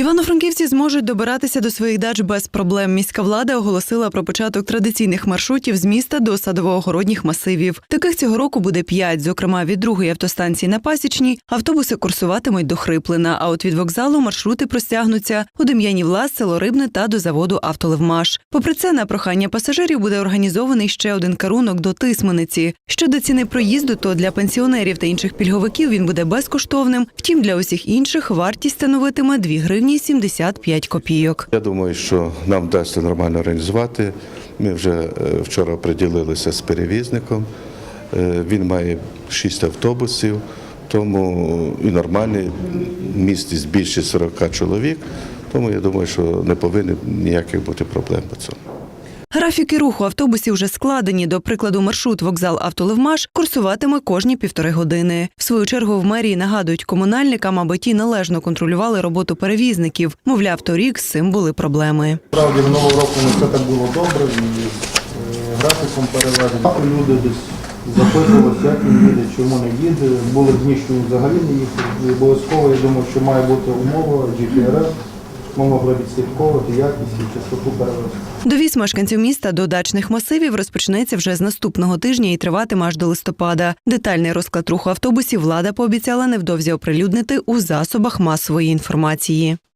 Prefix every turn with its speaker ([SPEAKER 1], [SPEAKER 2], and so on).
[SPEAKER 1] Івано-франківці зможуть добиратися до своїх дач без проблем. Міська влада оголосила про початок традиційних маршрутів з міста до садово-огородніх масивів. Таких цього року буде п'ять. Зокрема, від другої автостанції на Пасічній автобуси курсуватимуть до Хриплина. А от від вокзалу маршрути простягнуться у Дем'янів Лас, село Рибне та до заводу Автолевмаш. Попри це, на прохання пасажирів буде організований ще один карунок до Тисмениці. Щодо ціни проїзду, то для пенсіонерів та інших пільговиків він буде безкоштовним. Втім, для усіх інших вартість становитиме 2 гривні 75 копійок.
[SPEAKER 2] Я думаю, що нам вдасться нормально організувати. Ми вже е, вчора приділилися з перевізником. Е, Він має шість автобусів, тому і нормальний місць більше 40 чоловік. Тому я думаю, що не повинен ніяких бути проблем по цьому.
[SPEAKER 1] Графіки руху автобусів вже складені. До прикладу, маршрут вокзал Автолевмаш курсуватиме кожні півтори години. В свою чергу в мерії нагадують комунальникам, аби ті належно контролювали роботу перевізників. Мовляв, торік з цим були проблеми.
[SPEAKER 3] Справді минулого року не все так було добре, е, графіком перевезень. Люди десь запитувалися, як він їде, чому не їде. Були дні, що взагалі не їхав. І обов'язково, я думаю, що має бути умова GPRS, ми могли відслідковувати якість і частоту перевезення.
[SPEAKER 1] Довіз мешканців міста до дачних масивів розпочнеться вже з наступного тижня і триватиме аж до листопада. Детальний розклад руху автобусів влада пообіцяла невдовзі оприлюднити у засобах масової інформації.